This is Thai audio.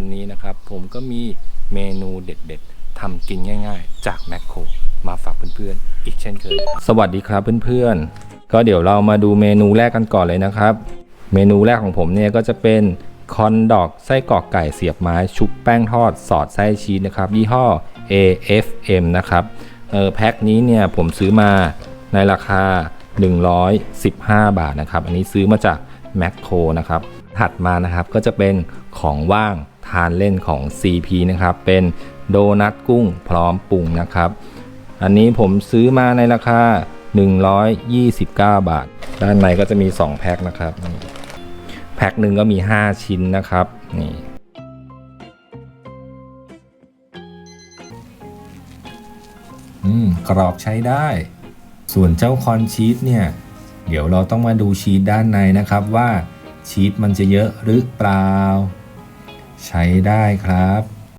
วันนี้นะครับผมก็มีเมนูเด็ดๆทำกินง่ายๆ จากแมคโครมาฝากเพื่อนๆ อีกเช่นเคย สวัสดีครับเพื่อนๆ ก็เดี๋ยวเรามาดูเมนูแรกกันก่อนเลยนะครับ เมนูแรกของผมเนี่ยก็จะเป็นคอนดอกไส้กรอกไก่เสียบไม้ ชุบแป้งทอดสอดไส้ชีสนะครับ ยี่ห้อ AFM นะครับเออแพ็คนี้เนี่ยผมซื้อมาในราคา 115 บาทนะครับ อันนี้ซื้อมาจากแมคโครนะครับ ถัดมานะครับก็จะเป็นของว่าง ทานเล่นของ CP นะครับ เป็นโดนัทกุ้งพร้อมปรุงนะครับ อันนี้ผมซื้อมาในราคา 129 บาท ด้านในก็จะมี 2 แพ็คนะครับ แพ็คหนึ่งก็มี 5 ชิ้นนะครับ นี่อืมกรอบใช้ได้ ส่วนเจ้าคอนชีสเนี่ย เดี๋ยวเราต้องมาดูชีสด้านในนะครับว่าชีสมันจะเยอะหรือเปล่า ใช้ได้ครับ